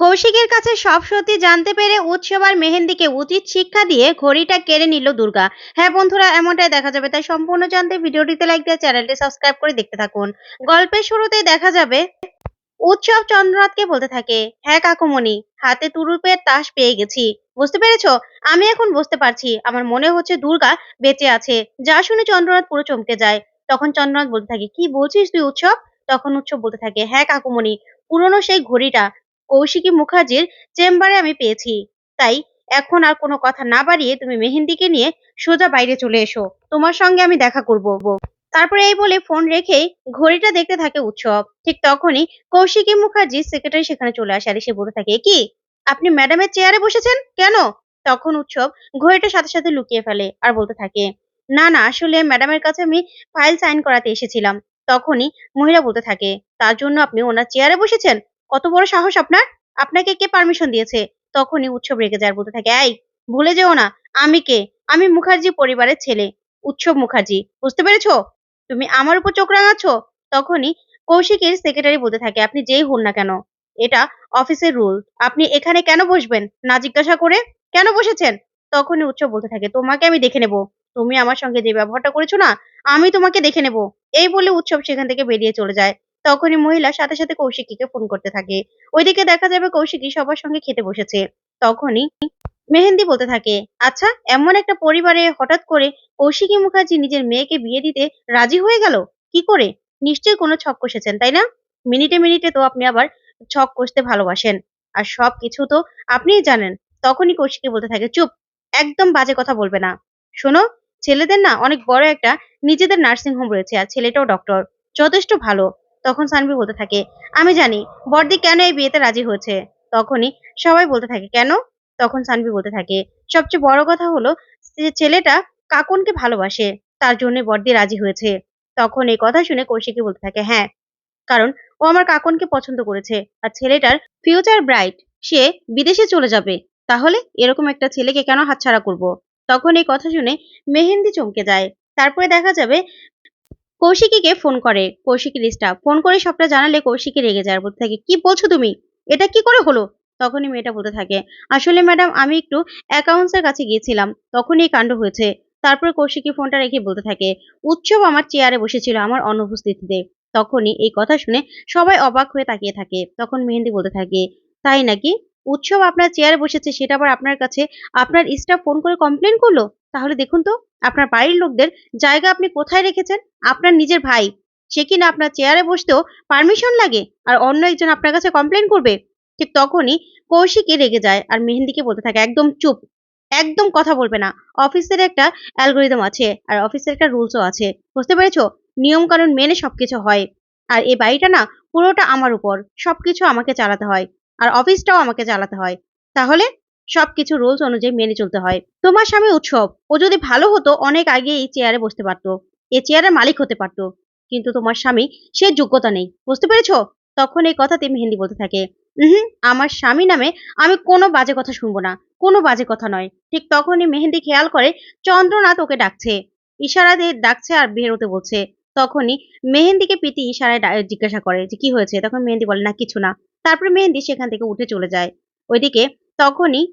কৌশিকের কাছে সব সত্যি জানতে পেরে উৎসব আর মেহেন্দিকে উচিত শিক্ষা দিয়ে ঘড়িটা কেড়ে নিল দুর্গা। হ্যাঁ বন্ধুরা, এমনটাই দেখা যাবে। তাই সম্পূর্ণ জানতে ভিডিওটিতে লাইক দিয়ে চ্যানেলটি সাবস্ক্রাইব করে দেখতে থাকুন। গল্পের শুরুতেই দেখা যাবে, উৎসব চন্দ্রনাথকে বলতে থাকে হ্যাঁ কাকুমণি, হাতে তুরুপের তাস পেয়ে গেছি। বুঝতে পেরেছ? আমি এখন বুঝতে পারছি। আমার মনে হচ্ছে দুর্গা বেঁচে আছে। যা শুনে চন্দ্রনাথ পুরো চমকে যায়। তখন চন্দ্রনাথ বলতে থাকে, কি বলছিস তুই উৎসব? তখন উৎসব বলতে থাকে হ্যাঁ কাকুমণি, পুরনো সেই ঘড়িটা কৌশিকী মুখার্জির চেম্বারে আমি পেয়েছি। তাই এখন আর কোনো কথা না বাড়িয়ে তুমি মেহেন্দিকে নিয়ে সোজা বাইরে চলে এসো। তোমার সঙ্গে আমি দেখা করব। তারপরে এই বলে ফোন রেখেই ঘড়িটা দেখতে থাকে উৎসব। ঠিক তখনই কৌশিকী মুখার্জি সেক্রেটারি সেখানে চলে আসে আর এসে বলে থাকে কি আপনি ম্যাডামের চেয়ারে বসেছেন? কেন? তখন উৎসব ঘড়িটা সাথে সাথে লুকিয়ে ফেলে আর বলতে থাকে, না না, আসলে ম্যাডামের কাছে আমি ফাইল সাইন করাতে এসেছিলাম। তখনই মহিলা বলতে থাকে, তার জন্য আপনি ওনার চেয়ারে বসেছেন? কত বড় সাহস আপনার? আপনাকে কে পারমিশন দিয়েছে? তখনই উৎসব রেগে যায় বলতে থাকে, এই, ভুলে যেও না, আমি কে? আমি মুখার্জি পরিবারের ছেলে, উৎসব মুখার্জি, বুঝতে পেরেছ? তুমি আমার উপর চোখ রাঙাচ্ছ? তখনই কৌশিকের সেক্রেটারি বলতে থাকে, আপনি যেই হন না কেন, এটা অফিসের রুল আপনি এখানে কেন বসবেন? না জিজ্ঞাসা করে কেন বসেছেন? তখনই উৎসব বলতে থাকে, তোমাকে আমি দেখে নেব, তুমি আমার সঙ্গে যে ব্যবহারটা করেছ না, আমি তোমাকে দেখে নেব। এই বলে উৎসব সেখান থেকে বেরিয়ে চলে যায়। তখনই মহিলা সাথে সাথে কৌশিকীকে ফোন করতে থাকে। ওইদিকে দেখা যাবে কৌশিকী সবার সঙ্গে খেতে বসেছে। তখনই মেহেন্দি বলতে থাকে আচ্ছা এমন একটা পরিবারে হঠাৎ করে কৌশিকী মুখার্জি নিজের মেয়েকে বিয়ে দিতে রাজি হয়ে গেল? কি করে? নিশ্চয়ই কোনো ছক কষেছেন, তাই না? মিনিটে মিনিটে তো আপনি আবার ছক কষতে ভালোবাসেন। আর সব কিছু তো আপনিই জানেন। তখনই কৌশিকী বলতে থাকে, চুপ, একদম বাজে কথা বলবে না। শোনো, ছেলেদের না অনেক বড় একটা নিজেদের নার্সিং হোম রয়েছে, আর ছেলেটাও ডক্টর যথেষ্ট ভালো। তখন সানভি বলতে থাকে, আমি জানি বর্দি কেন এই বিয়েতে রাজি হয়েছে? তখনই সবাই বলতে থাকে, কেন? তখন সানভি বলতে থাকে, সবচেয়ে বড় কথা হলো যে ছেলেটা কাকনকে ভালোবাসে, তার জন্য বর্দি রাজি হয়েছে। তখন এই কথা শুনে কৌশিকী বলতে থাকে হ্যাঁ কারণ ও আমার কাকনকে পছন্দ করেছে, আর ছেলেটার ফিউচার ব্রাইট সে বিদেশে চলে যাবে, তাহলে এরকম একটা ছেলেকে কেন হাতছাড়া করব? তখন এই কথা শুনে মেহেন্দি চমকে যায়, তারপরে দেখা যাবে কৌশিকীকে ফোন করে, কৌশিকীর স্টাফ ফোন করে সবটা জানালে কৌশিকী রেগে যায় বলতে থাকে। কি বলছো তুমি? এটা কি করে হলো? তখনই মেয়েটা বলতে থাকে, আসলে ম্যাডাম, আমি একটু অ্যাকাউন্টস এর কাছে গিয়েছিলাম, তখনই কাণ্ড হয়েছে। তারপরে কৌশিকী ফোনটা রেখে বলতে থাকে, উৎসব আমার চেয়ারে বসেছিল, আমার অনুপস্থিতিতে। তখনই এই কথা শুনে সবাই অবাক হয়ে তাকিয়ে থাকে। তখন মেহেন্দি বলতে থাকে, তাই নাকি? উৎসব আপনার চেয়ারে বসেছে, সেটা আবার আপনার কাছে, আপনার স্টাফ ফোন করে কমপ্লেন করল? তাহলে দেখুন তো, আপনার বাড়ির লোকদের জায়গা আপনি কোথায় রেখেছেন? আপনার নিজের ভাই। সে কিনা আপনার চেয়ারে বসতেও পারমিশন লাগে? আর অন্য একজন আপনার কাছে কমপ্লেন করবে? ঠিক তখনই কৌশিকী রেগে যায় আর মেহেন্দিকে বলতে থাকে, একদম চুপ। একদম কথা বলবে না। অফিসের একটা অ্যালগোরিদম আছে আর অফিসের একটা রুলসও আছে। বুঝতে পেরেছ? নিয়ম কানুন মেনে সবকিছু হয়। আর এই বাড়িটা না পুরোটা আমার উপর। সবকিছু আমাকে চালাতে হয়। আর অফিসটাও আমাকে চালাতে হয়। তাহলে সবকিছু রুলস অনুযায়ী মেনে চলতে হয়। তোমার স্বামী উৎসব। ও যদি ভালো হতো, অনেক আগে এই চেয়ারে বসতে পারতো। এই চেয়ারের মালিক হতে পারতো। কিন্তু তোমার স্বামী, সে যোগ্যতা নেই। বুঝতে পেরেছ? তখন এই কথাতে মেহেন্দি বলতে থাকে। হুম আমার স্বামী নামে আমি কোনো বাজে কথা শুনব না। কোনো বাজে কথা নয়। ঠিক তখনই মেহেন্দি খেয়াল করে, চন্দ্রনাথ ওকে ডাকছে। ইশারা দিয়ে ডাকছে আর বেরোতে বলছে। তখনই মেহেন্দিকে প্রীতি ইশারায় জিজ্ঞাসা করে যে, কি হয়েছে? তখন মেহেন্দি বলে, না, কিছু না। তারপরে মেহেন্দি সেখান থেকে উঠে চলে যায়। ওইদিকে তখনই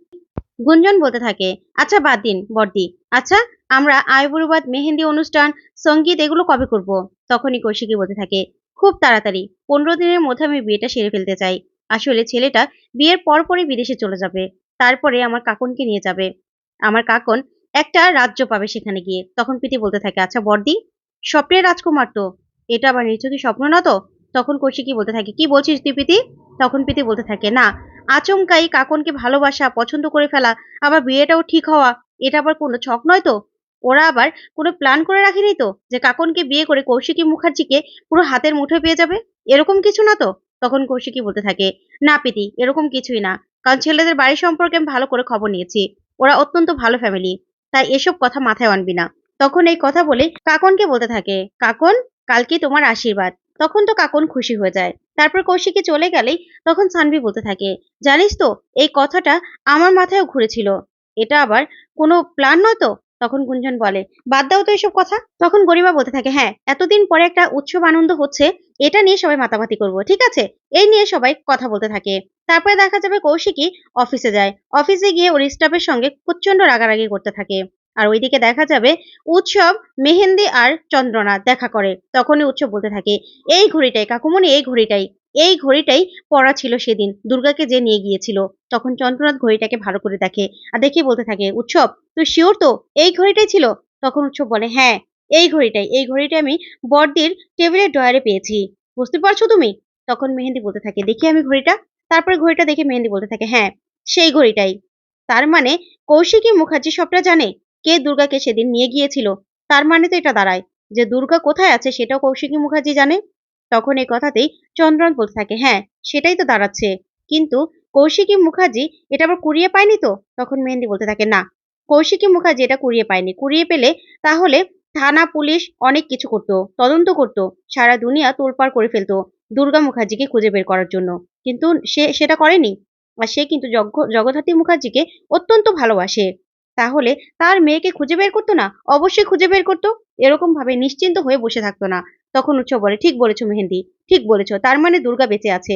গুঞ্জন বলতে থাকে আচ্ছা বাদ দিন বর্দি আচ্ছা আমরা আয়বুরুবাদ মেহেন্দি অনুষ্ঠান, সংগীত এগুলো কবে করব? তখনই কৌশিকী বলতে থাকে, খুব তাড়াতাড়ি, পনেরো দিনের মধ্যে আমি বিয়েটা সেরে ফেলতে চাই। আসলে ছেলেটা বিয়ের পর পরপরই বিদেশে চলে যাবে, তারপরে আমার কাকনকে নিয়ে যাবে। আমার কাকন একটা রাজ্য পাবে সেখানে গিয়ে। তখন প্রীতি বলতে থাকে আচ্ছা বর্দি স্বপ্নের রাজকুমার তো, এটা আবার নিশ্চয়ই স্বপ্ন না তো? তখন কৌশিকী বলতে থাকে, কি বলছিস তুই প্রীতি? তখন প্রীতি বলতে থাকে, না আচমকাই কাকনকে ভালোবাসা, পছন্দ করে ফেলা, আবার বিয়েটাও ঠিক হওয়া, এটা আবার কোনো ছক নয় তো? ওরা আবার কোনো প্ল্যান করে রাখেনি তো যে কাকনকে বিয়ে করে কৌশিকী মুখার্জিকে পুরো হাতের মুঠোয় পেয়ে যাবে? এরকম কিছু না তো? তখন কৌশিকী বলতে থাকে, না প্রীতি, এরকম কিছুই না। কারণ ছেলেদের বাড়ি সম্পর্কে আমি ভালো করে খবর নিয়েছি। ওরা অত্যন্ত ভালো ফ্যামিলি তাই এসব কথা মাথায় আনবি না। তখন এই কথা বলে কাকনকে বলতে থাকে, কাকন, কালকে তোমার আশীর্বাদ। তখন তো কাকন খুশি হয়ে যায়। তারপর কৌশিকী চলে গেলেই তখন সানভি বলতে থাকে, জানিস তো, এই কথাটা আমার মাথায়ও ঘুরেছিল। এটা আবার কোনো প্ল্যান নয় তো? তখন গুঞ্জন বলে, বাদ দাও তো এসব কথা। তখন গরিমা বলতে থাকে হ্যাঁ এতদিন পরে একটা উৎসব আনন্দ হচ্ছে, এটা নিয়ে সবাই মাতামাতি করব, ঠিক আছে? এই নিয়ে সবাই কথা বলতে থাকে। তারপরে দেখা যাবে কৌশিকী অফিসে যায়। অফিসে গিয়ে ওর স্টাফের সঙ্গে প্রচণ্ড রাগারাগি করতে থাকে। আর ওইদিকে দেখা যাবে উৎসব, মেহেন্দি আর চন্দ্রনাথ দেখা করে। তখনই উৎসব বলতে থাকে, এই ঘড়িটাই কাকুমণি, এই ঘড়িটাই। এই ঘড়িটাই পড়া ছিল সেদিন, দুর্গাকে যে নিয়ে গিয়েছিল। তখন চন্দ্রনাথ ঘড়িটাকে ভালো করে দেখে আর দেখে বলতে থাকে, উৎসব, তুই শিওর তো? এই ঘড়িটাই ছিল? তখন উৎসব বলে হ্যাঁ এই ঘড়িটাই, এই ঘড়িটা আমি বর্দির টেবিলের ডয়ারে পেয়েছি। বুঝতে পারছ তুমি? তখন মেহেন্দি বলতে থাকে, দেখি আমি ঘড়িটা। তারপরে ঘড়িটা দেখে মেহেন্দি বলতে থাকে হ্যাঁ সেই ঘড়িটাই। তার মানে কৌশিকী মুখার্জি সবটা জানে? কে দুর্গাকে সেদিন নিয়ে গিয়েছিল? তার মানে তো এটা দাঁড়ায় যে দুর্গা কোথায় আছে সেটাও কৌশিকী মুখার্জি জানে। তখন এই কথাতেই চন্দ্রন বলতে থাকে হ্যাঁ সেটাই তো দাঁড়াচ্ছে। কিন্তু কৌশিকী মুখার্জি এটা আবার কুড়িয়ে পায়নি তো? তখন মেহেন্দি বলতে থাকে, না, কৌশিকী মুখার্জি এটা কুড়িয়ে পায়নি। কুড়িয়ে পেলে তাহলে থানা, পুলিশ অনেক কিছু করতো, তদন্ত করতো, সারা দুনিয়া তোলপাড় করে ফেলতো দুর্গা মুখার্জিকে খুঁজে বের করার জন্য। কিন্তু সে সেটা করেনি। আর সে কিন্তু জগ- জগদ্ধাত্রী মুখার্জিকে অত্যন্ত ভালোবাসে। তাহলে তার মেয়েকে খুঁজে বের করতো না? অবশ্যই খুঁজে বের করতো। এরকম ভাবে নিশ্চিন্ত হয়ে বসে থাকতো না। তখন উৎসব বলে, ঠিক বলেছ মেহেন্দি, ঠিক বলেছ। তার মানে দুর্গা বেঁচে আছে।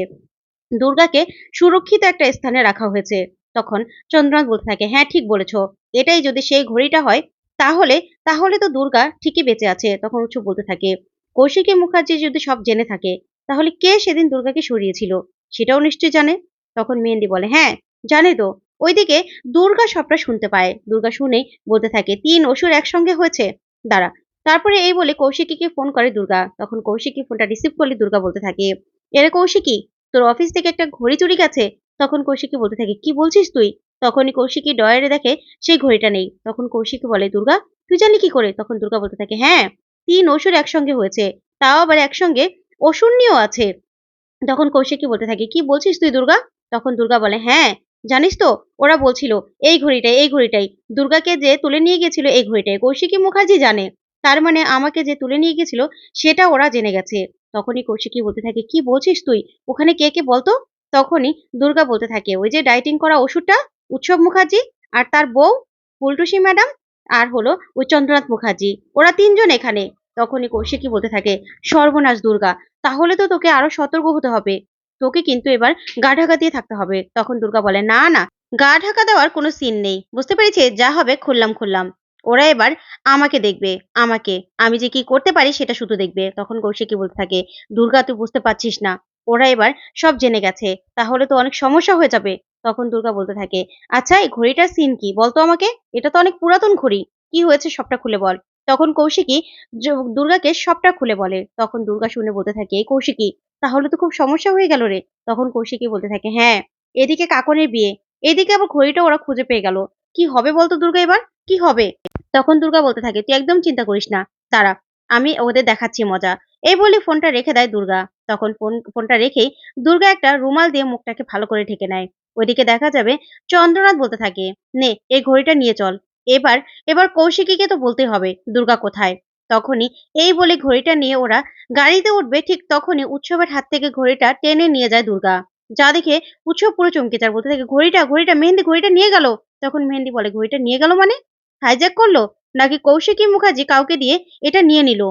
দুর্গাকে সুরক্ষিত একটা স্থানে রাখা হয়েছে। তখন চন্দ্রনাথ বলতে থাকে হ্যাঁ ঠিক বলেছ। এটাই যদি সেই ঘড়িটা হয়, তাহলে তাহলে তো দুর্গা ঠিকই বেঁচে আছে। তখন উৎসব বলতে থাকে, কৌশিকী মুখার্জি যদি সব জেনে থাকে, তাহলে কে সেদিন দুর্গাকে সরিয়েছিল? সেটাও নিশ্চয়ই জানে? তখন মেহেন্দি বলে হ্যাঁ জানে তো। ওইদিকে দুর্গা সবটা শুনতে পায়। দুর্গা শুনে বলতে থাকে, তিন অসুর একসঙ্গে হয়েছে? দাঁড়া। তারপরে এই বলে কৌশিকীকে ফোন করে দুর্গা। তখন কৌশিকী ফোনটা রিসিভ করলে দুর্গা বলতে থাকে, এরে কৌশিকী, তোর অফিস থেকে একটা ঘড়ি চুরি গেছে? তখন কৌশিকী বলতে থাকে, কি বলছিস তুই? তখনই কৌশিকী ডয়ারে দেখে সেই ঘড়িটা নেই। তখন কৌশিকী বলে, দুর্গা, তুই জানলি কি করে? তখন দুর্গা বলতে থাকে হ্যাঁ তিন অসুর একসঙ্গে হয়েছে, তাও আবার একসঙ্গে অসুর নিয়েও আছে। তখন কৌশিকী বলতে থাকে, কি বলছিস তুই দুর্গা? তখন দুর্গা বলে হ্যাঁ জানিস তো, ওরা বলছিল, এই ঘড়িটাই এই ঘড়িটাই। দুর্গাকে যে তুলে নিয়ে গেছিল এই ঘড়িটাই, কৌশিকী মুখার্জি জানে। তার মানে আমাকে যে তুলে নিয়ে গেছিল, সেটা ওরা জেনে গেছে। তখনই কৌশিকী বলতে থাকে, কি বলছিস তুই? ওখানে কে কে বলতো? তখনই দুর্গা বলতে থাকে, ওই যে ডাইটিং করা ওষুধটা, উৎসব মুখার্জি আর তার বউ, ফুলটুসি ম্যাডাম আর হলো ওই চন্দ্রনাথ মুখার্জি। ওরা তিনজন এখানে। তখনই কৌশিকী বলতে থাকে, সর্বনাশ দুর্গা, তাহলে তো তোকে আরও সতর্ক হতে হবে। তোকে কিন্তু এবার গা ঢাকা দিয়ে থাকতে হবে। তখন দুর্গা বলে, না না, গা ঢাকা দেওয়ার কোনো সিন নেই। বুঝতে পেরেছে যা হবে খুললাম খুললাম। ওরা এবার আমাকে দেখবে, আমাকে। আমি যে কি করতে পারি সেটা শুধু দেখবে। তখন কৌশিকী বলতে থাকে, দুর্গা, তুই বুঝতে পারছিস না। ওরা এবার সব জেনে গেছে। তাহলে তো অনেক সমস্যা হয়ে যাবে। তখন দুর্গা বলতে থাকে আচ্ছা এই ঘড়িটার সিন কি? বলতো আমাকে। এটা তো অনেক পুরাতন ঘড়ি। কি হয়েছে সবটা খুলে বল। তখন কৌশিকী দুর্গাকে সবটা খুলে বলে। তখন দুর্গা শুনে বলতে থাকে কৌশিকী তাহলে তো খুব সমস্যা হয়ে গেল রে। তখন কৌশিকী বলতে থাকে হ্যাঁ এদিকে কাকনের বিয়ে, এদিকে আবার ঘড়িটা ওরা খুঁজে পেয়ে গেল। কি হবে বলতো দুর্গা এবার? কি হবে? তখন দুর্গা বলতে থাকে, তুই একদম চিন্তা করিস না তারা আমি ওদের দেখাচ্ছি মজা। এই বলে ফোনটা রেখে দেয় দুর্গা। তখন ফোন, ফোনটা রেখেই দুর্গা একটা রুমাল দিয়ে মুখটাকে ভালো করে ঢেকে নেয়। ওইদিকে দেখা যাবে চন্দ্রনাথ বলতে থাকে, নে, এই ঘড়িটা নিয়ে চল। এবার এবার কৌশিকীকে তো বলতে হবে, দুর্গা কোথায়? তখনই এই বলে ঘড়িটা নিয়ে ওরা গাড়িতে উঠবে, ঠিক তখনই উৎসবের হাত থেকে ঘড়িটা টেনে নিয়ে যায় দুর্গা। যা দেখে উৎসব পুরো চমকে যায়, বলতে থাকে, ঘড়িটা ঘড়িটা, মেহেন্দি, ঘড়িটা নিয়ে গেল? তখন মেহেন্দি বলে, ঘড়িটা নিয়ে গেল মানে? হাইজ্যাক করল? নাকি কৌশিকী মুখার্জি কাউকে দিয়ে এটা নিয়ে নিল?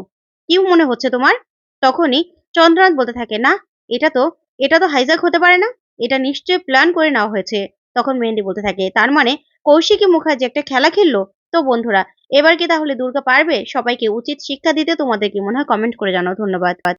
কি মনে হচ্ছে তোমার? তখনই চন্দ্রনাথ বলতে থাকে, না, এটা তো এটা তো হাইজ্যাক হতে পারে না, এটা নিশ্চয়ই প্ল্যান করে নেওয়া হয়েছে। তখন মেহেন্দি বলতে থাকে, তার মানে কৌশিকী মুখার্জি একটা খেলা খেললো? তো বন্ধুরা এবার কি তাহলে দুর্গা পারবে? সবাইকে উচিত শিক্ষা দিতে তোমাদের কি মনে হয়? কমেন্ট করে জানাও, ধন্যবাদ।